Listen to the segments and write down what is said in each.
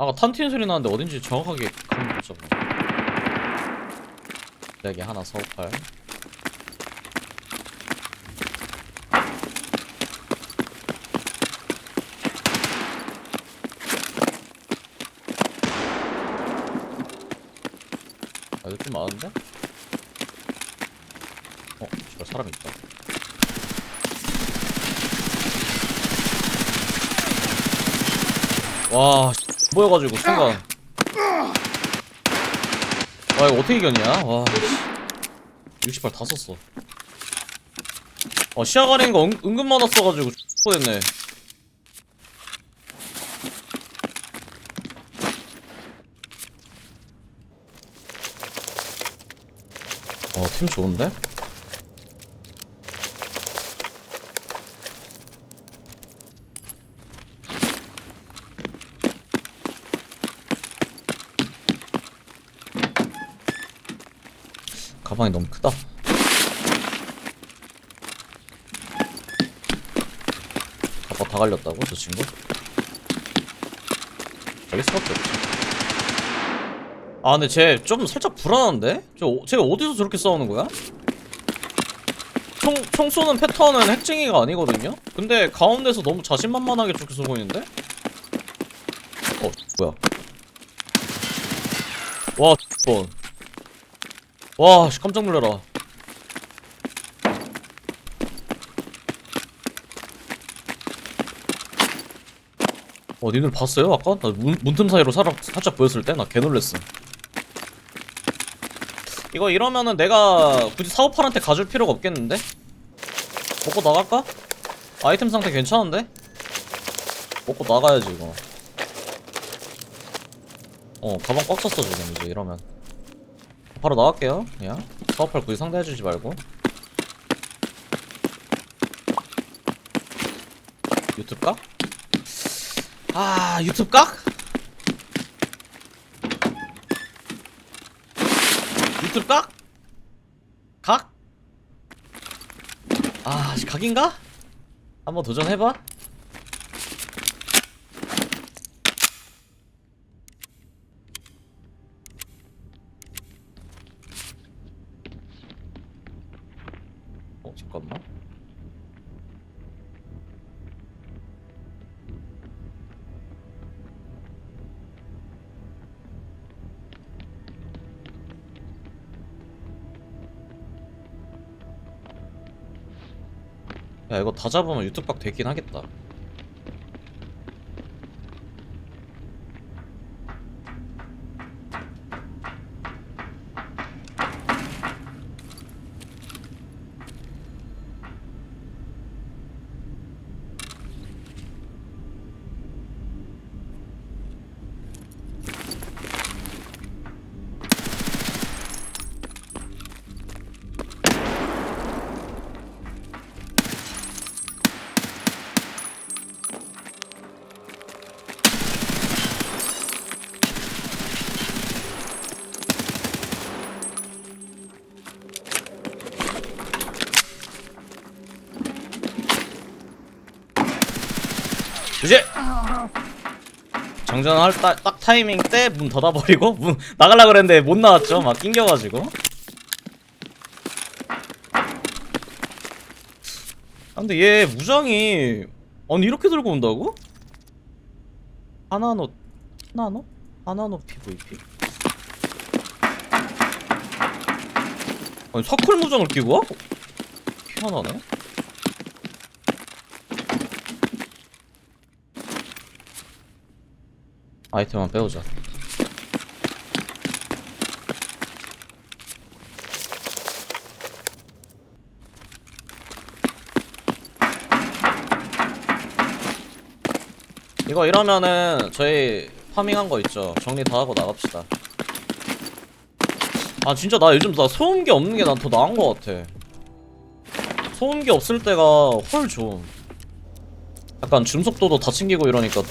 아까 탄 튀는 소리 나는데 어딘지 정확하게 감이 못 잡아. 여기 하나 서팔. 아, 이거 좀 많은데? 어, 저 사람 있다. 와, 씨, 보여가지고 순간. 와 이거 어떻게 이겼냐? 와, 68 다 썼어. 어 시야 가리는 거 은, 은근 많았어가지고 X됐네. 어, 팀 좋은데? 가방이 너무 크다. 가방 다 갈렸다고 저 친구? 저기 수밖에 없지. 아 근데 쟤 좀 살짝 불안한데? 저 어- 쟤가 어디서 저렇게 싸우는 거야? 총, 총 쏘는 패턴은 핵쟁이가 아니거든요? 근데 가운데서 너무 자신만만하게 저렇게 쏘고 있는데? 어 뭐야 와 번. 와, 씨, 깜짝 놀래라. 어, 니들 봤어요? 아까? 나 문, 문틈 사이로 살짝, 살짝 보였을 때? 나 개 놀랬어. 이거 이러면은 내가 굳이 사오팔한테 가줄 필요가 없겠는데? 먹고 나갈까? 아이템 상태 괜찮은데? 먹고 나가야지, 이거. 어, 가방 꽉 찼어, 지금, 이제 이러면. 바로 나갈게요. 그냥 사업할 굳이 상대해주지 말고. 유튜브 각? 아 유튜브 각? 유튜브 각? 각? 아 씨, 각인가? 한번 도전해봐. 야 이거 다 잡으면 유튜브 박 되긴 하겠다. 정전할 따, 딱 타이밍 때 문 닫아버리고 문 나갈라 그랬는데 못 나왔죠 막 낑겨가지고 아, 근데 얘 무장이 아니 이렇게 들고 온다고? 하나노 하나노? 하나노 PVP? 아니 서클 무장을 끼고 와? 희한하네 아이템만 빼오자. 이거 이러면은 저희 파밍한 거 있죠. 정리 다 하고 나갑시다. 아 진짜 나 요즘 나 소음기 없는 게 난 더 나은 거 같아. 소음기 없을 때가 훨 좋음. 약간 줌속도도 다 챙기고 이러니까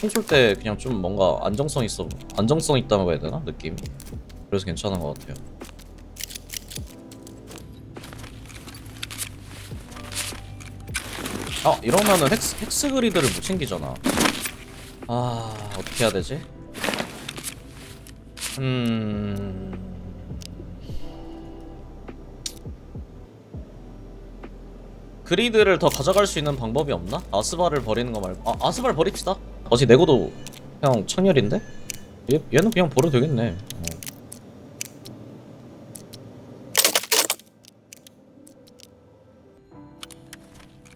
핑솔 때 그냥 좀 뭔가 안정성 있어 안정성 있다고 해야 되나? 느낌? 그래서 괜찮은 것 같아요. 아 이러면은 헥스, 헥스 그리드를 못 챙기잖아. 아 어떻게 해야 되지? 음. 그리드를 더 가져갈 수 있는 방법이 없나? 아스바를 버리는 거 말고. 아 아스바를 버립시다. 어차피 내고도 그냥 청열인데? 얘, 얘는 그냥 버려도 되겠네 어.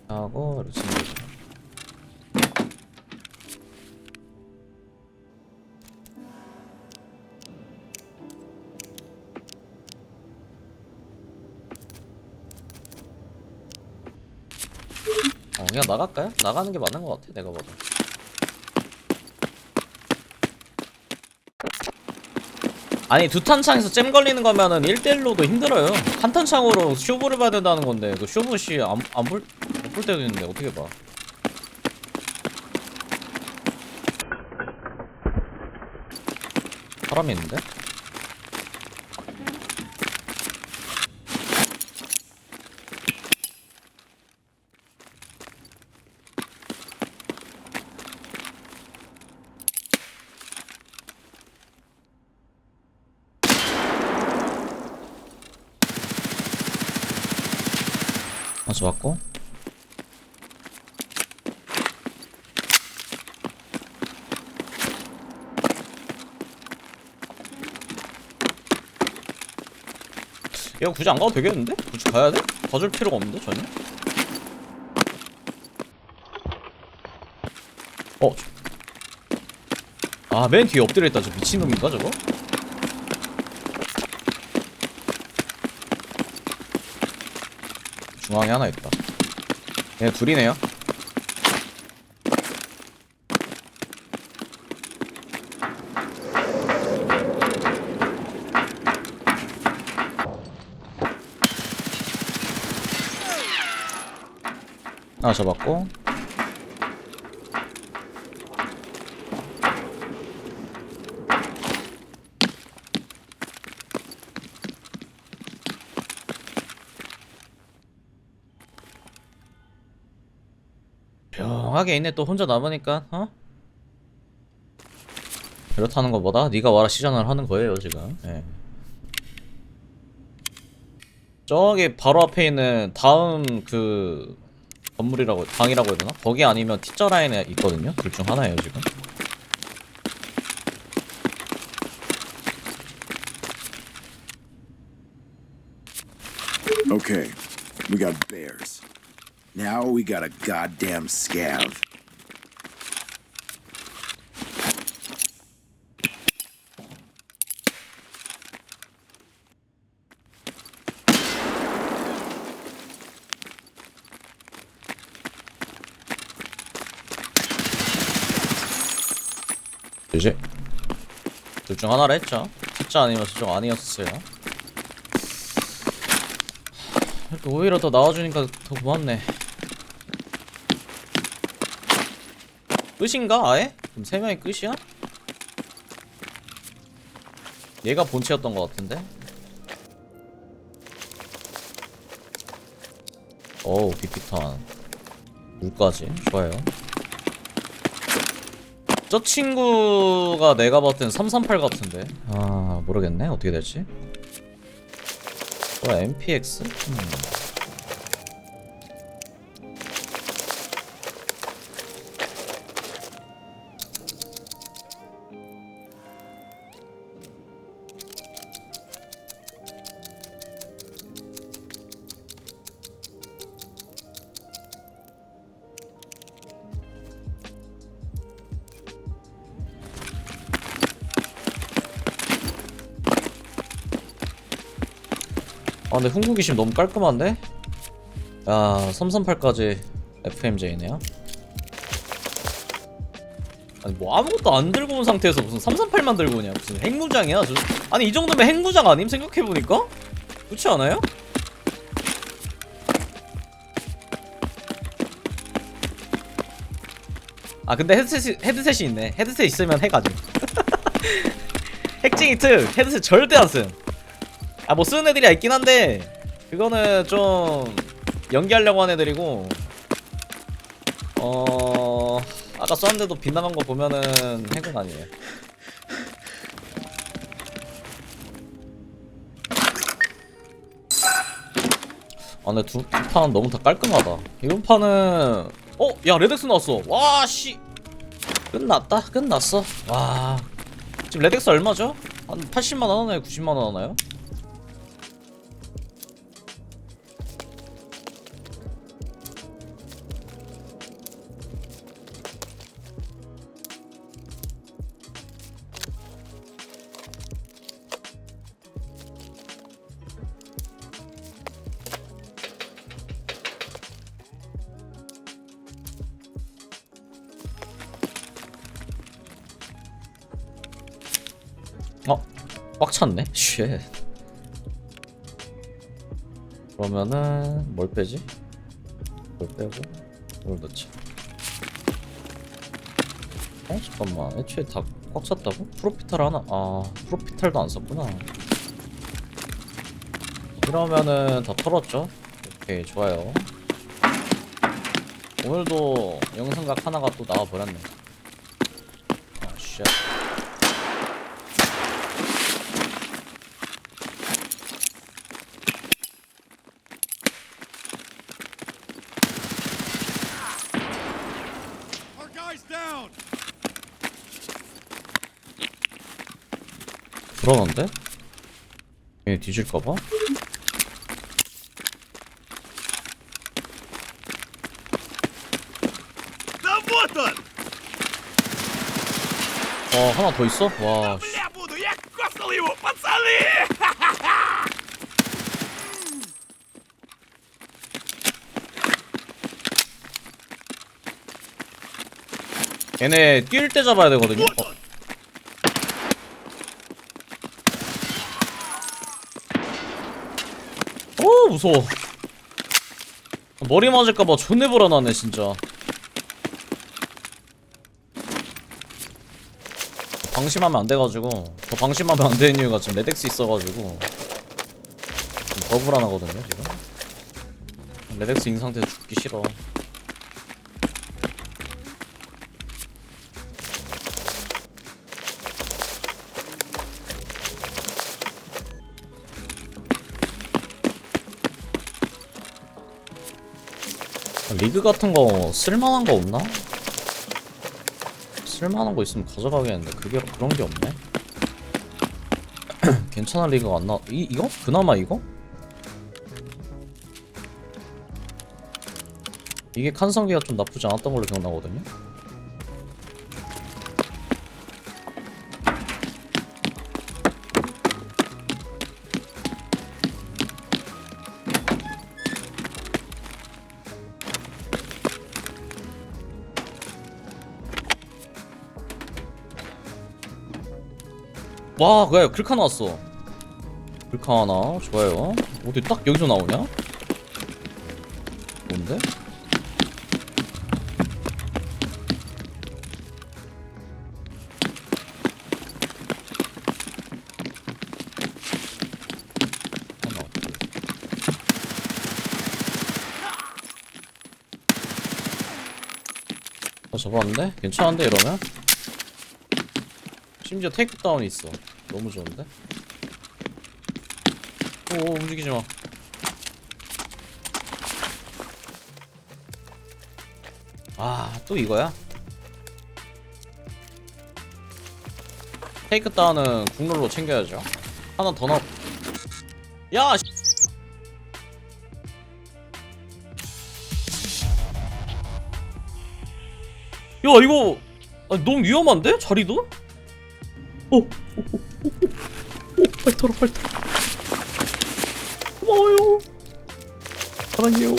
하고 챙기자. 어 그냥 나갈까요? 나가는 게 맞는 것 같아 내가 봐도 아니 두 탄창에서 잼 걸리는 거면은 1대1로도 힘들어요 한 탄창으로 쇼부를 봐야 된다는 건데 그 쇼부 씨안안볼못볼 때도 있는데 어떻게 봐 사람이 있는데? 맞고 이거 굳이 안 가도 되겠는데? 굳이 가야 돼? 가줄 필요가 없는데 전혀? 어? 아 맨 뒤에 엎드려 있다 저 미친놈인가 저거? 중앙에 하나 있다. 얘 둘이네요. 하나 잡았고 병하게 있네 또 혼자 남으니까 어? 이렇다는 것보다 네가 와라 시전을 하는 거예요 지금 예. 저기 바로 앞에 있는 다음 그 건물이라고 방이라고 해야 되나? 거기 아니면 T자 라인에 있거든요 둘 중 하나예요 지금 Okay, we got bears. Now we got a goddamn scav. 이제 둘 중 하나를 했죠. T자 아니면 저쪽 아니었어요. 오히려 더 나와주니까 더 고맙네 끝인가 아예? 그럼 세 명이 끝이야? 얘가 본체였던 것 같은데 어우 비피탄 물까지 좋아요 저 친구가 내가 봤을 땐338 같은데 아 모르겠네 어떻게 될지 어 MPX? 음. 아 근데 흥국이심 너무 깔끔한데? 야 338까지 FMJ네요. 아니 뭐 아무것도 안 들고 온 상태에서 무슨 338만 들고 오냐? 무슨 핵무장이야? 저... 아니 이 정도면 핵무장 아님? 생각해보니까? 그렇지 않아요? 아 근데 헤드셋이, 헤드셋이 있네. 헤드셋 있으면 핵 아직 핵쟁이 특 헤드셋 절대 안쓴 아 뭐 쓰는 애들이 있긴 한데 그거는 좀 연기하려고 하는 애들이고 어 아까 쐈는데도 빗나간 거 보면은 핵은 아니에요. 아 근데 두판 너무 다 깔끔하다. 이번 판은 어? 야 레덱스 나왔어. 와 씨. 끝났다. 끝났어. 와. 지금 레덱스 얼마죠? 한 80만 원 하나요? 90만 원 하나요? 꽉 찼네? 쉣. 그러면은 뭘 빼지? 뭘 빼고 뭘 넣지? 어? 잠깐만 애초에 다 꽉 찼다고? 프로피탈 하나? 아 프로피탈도 안 썼구나 이러면은 다 털었죠? 오케이 좋아요 오늘도 영상각 하나가 또 나와버렸네 아 쉣. Our guy's down. 불안한데? 얘 뒤질까봐? Да вот он! 어 하나 더 있어? 와 씨. Я буду, я косал его, пацаны! 얘네 뛸 때 잡아야 되거든요 어. 어 무서워. 머리 맞을까봐 존내 불안하네 진짜. 방심하면 안 돼가지고 더 방심하면 안 되는 이유가 지금 레덱스 있어가지고 좀더 불안하거든요 지금. 레덱스 인 상태에서 죽기 싫어 리그 같은 거 쓸만한 거 없나? 쓸만한 거 있으면 가져가겠는데 그게 그런 게 없네. 괜찮은 리그가 안 나. 이 이거? 그나마 이거? 이게 칸성기가 좀 나쁘지 않았던 걸로 기억나거든요. 와, 그래, 글카 나왔어. 글카 하나, 좋아요. 어디 딱 여기서 나오냐? 뭔데? 어, 잡았는데? 괜찮은데, 이러면? 심지어 테이크다운이 있어. 너무 좋은데? 오, 오 움직이지 마. 아, 또 이거야? 테이크다운은 국룰로 챙겨야죠. 하나 더 넣어. 야, 씨. 야, 이거 아, 너무 위험한데? 자리도? 오, 오, 오, 오, 빨리 털어, 빨리 털어. 고마워요. 사랑해요.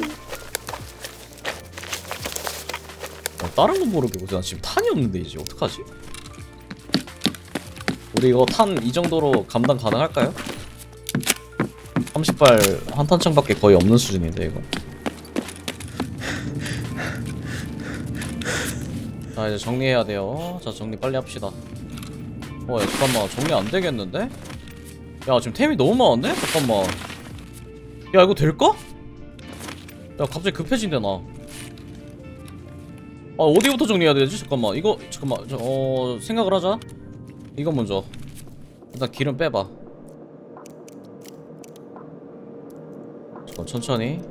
어, 다른 건 모르겠고, 난 지금 탄이 없는데, 이제 어떡하지? 우리 이거 탄 이 정도로 감당 가능할까요? 30발 한 탄창밖에 거의 없는 수준인데, 이거. 자, 이제 정리해야 돼요. 자, 정리 빨리 합시다. 어, 야, 잠깐만. 정리 안 되겠는데? 야, 지금 템이 너무 많은데? 잠깐만. 야, 이거 될까? 야, 갑자기 급해진대, 나. 아 어디부터 정리해야 되지? 잠깐만 이거 잠깐만 저, 어 생각을 하자 이거 먼저 일단 기름 빼봐 잠깐 천천히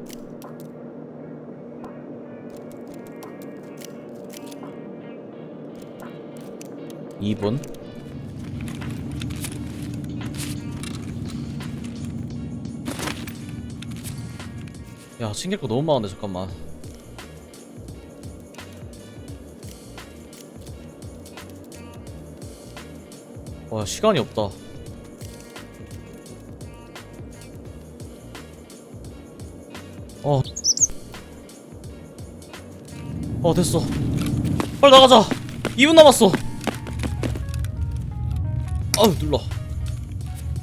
이분 야 챙길 거 너무 많은데 잠깐만. 와 시간이 없다. 어. 어 됐어. 빨리 나가자. 2분 남았어. 아유 눌러.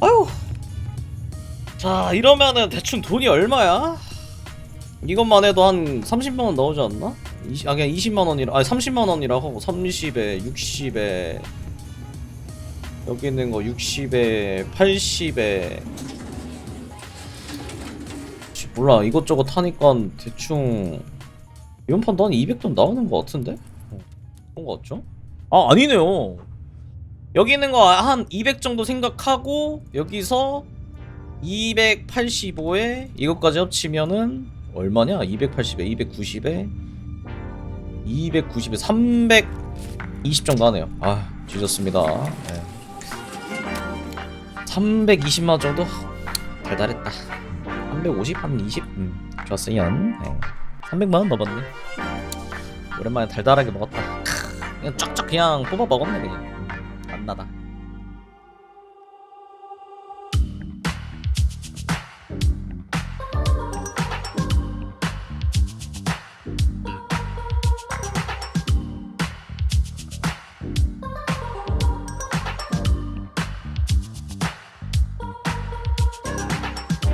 아유. 자 이러면은 대충 돈이 얼마야? 이것만 해도 한 30만원 나오지 않나? 20, 아 그냥 20만원이라 아니 30만원이라고 30에 60에 여기 있는 거 60에 80에 몰라 이것저것 하니까 대충 이번 판도 한 200돈 나오는 거 같은데? 어, 그런 거 같죠? 아 아니네요 여기 있는 거 한 200 정도 생각하고 여기서 285에 이것까지 합치면은 얼마냐? 280에 290에 290에 320 정도 하네요. 아, 뒤졌습니다. 네. 320만 정도 달달했다. 350, 한 20? 음, 좋았어요. 네. 300만 원 넘었네. 오랜만에 달달하게 먹었다. 크, 그냥 쫙쫙 그냥 뽑아 먹었네 그냥. 음, 안 나다.